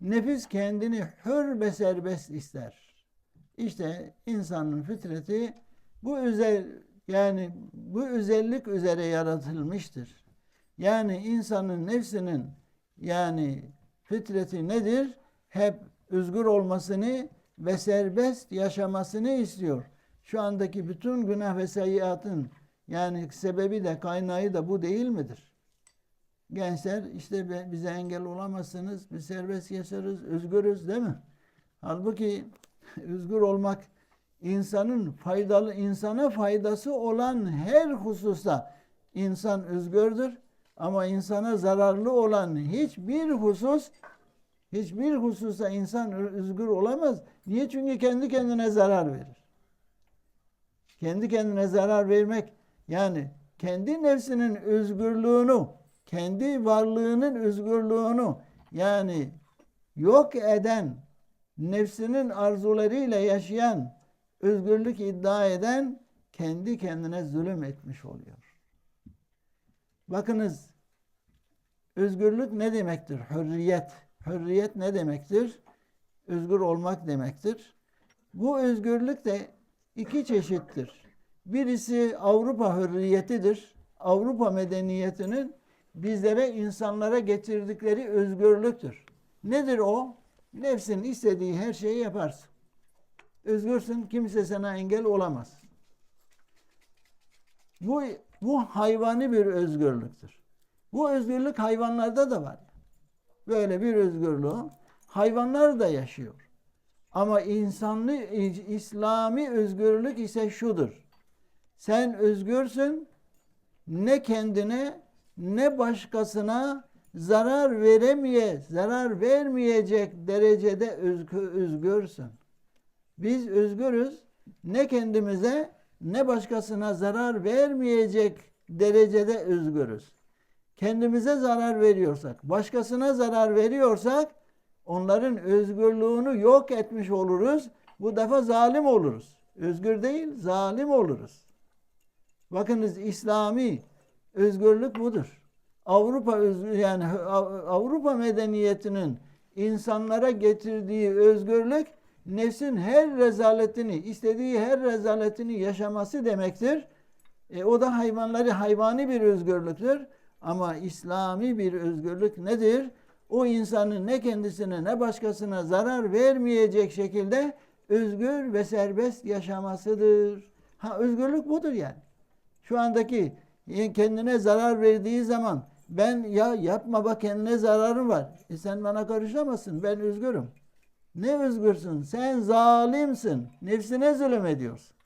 Nefis kendini hür ve serbest ister. İşte insanın fıtratı bu özel yani bu özellik üzere yaratılmıştır. Yani insanın nefsinin yani fıtratı nedir? Hep özgür olmasını ve serbest yaşamasını istiyor. Şu andaki bütün günah ve sayyiatın yani sebebi de kaynağı da bu değil midir? Gençler işte bize engel olamazsınız, biz serbest yaşarız, özgürüz değil mi? Halbuki özgür olmak insanın faydalı insana faydası olan her hususta insan özgürdür ama insana zararlı olan hiçbir husus hiçbir hususta insan özgür olamaz. Niye? Çünkü kendi kendine zarar verir. Kendi kendine zarar vermek yani kendi nefsinin özgürlüğünü, kendi varlığının özgürlüğünü yani yok eden, nefsinin arzularıyla yaşayan, özgürlük iddia eden kendi kendine zulüm etmiş oluyor. Bakınız özgürlük ne demektir? Hürriyet. Hürriyet ne demektir? Özgür olmak demektir. Bu özgürlük de iki çeşittir. Birisi Avrupa hürriyetidir. Avrupa medeniyetinin bizlere, insanlara getirdikleri özgürlüktür. Nedir o? Nefsin istediği her şeyi yaparsın. Özgürsün, kimse sana engel olamaz. Bu, bu hayvani bir özgürlüktür. Bu özgürlük hayvanlarda da var. Böyle bir özgürlüğü hayvanlar da yaşıyor. Ama insanlı İslami özgürlük ise şudur. Sen özgürsün ne kendine ne başkasına zarar veremeye, zarar vermeyecek derecede özgü, özgürsün. Biz özgürüz. Ne kendimize ne başkasına zarar vermeyecek derecede özgürüz. Kendimize zarar veriyorsak, başkasına zarar veriyorsak onların özgürlüğünü yok etmiş oluruz. Bu defa zalim oluruz. Özgür değil, zalim oluruz. Bakınız İslami özgürlük budur. Avrupa yani Avrupa medeniyetinin insanlara getirdiği özgürlük nefsin her rezaletini, istediği her rezaletini yaşaması demektir. E, o da hayvanları hayvani bir özgürlüktür. Ama İslami bir özgürlük nedir? O insanın ne kendisine ne başkasına zarar vermeyecek şekilde özgür ve serbest yaşamasıdır. Ha özgürlük budur yani. Şu andaki kendine zarar verdiği zaman ben ya yapma bak kendine zararın var. E sen bana karışamazsın. Ben özgürüm. Ne özgürsün? Sen zalimsin. Nefsine zulüm ediyorsun.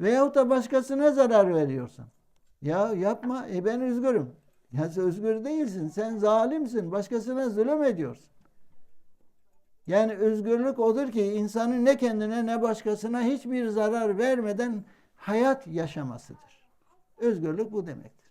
Veyahut da başkasına zarar veriyorsun. Ya yapma. E ben özgürüm. Ya sen özgür değilsin. Sen zalimsin. Başkasına zulüm ediyorsun. Yani özgürlük odur ki insanın ne kendine ne başkasına hiçbir zarar vermeden hayat yaşamasıdır. Özgürlük bu demektir.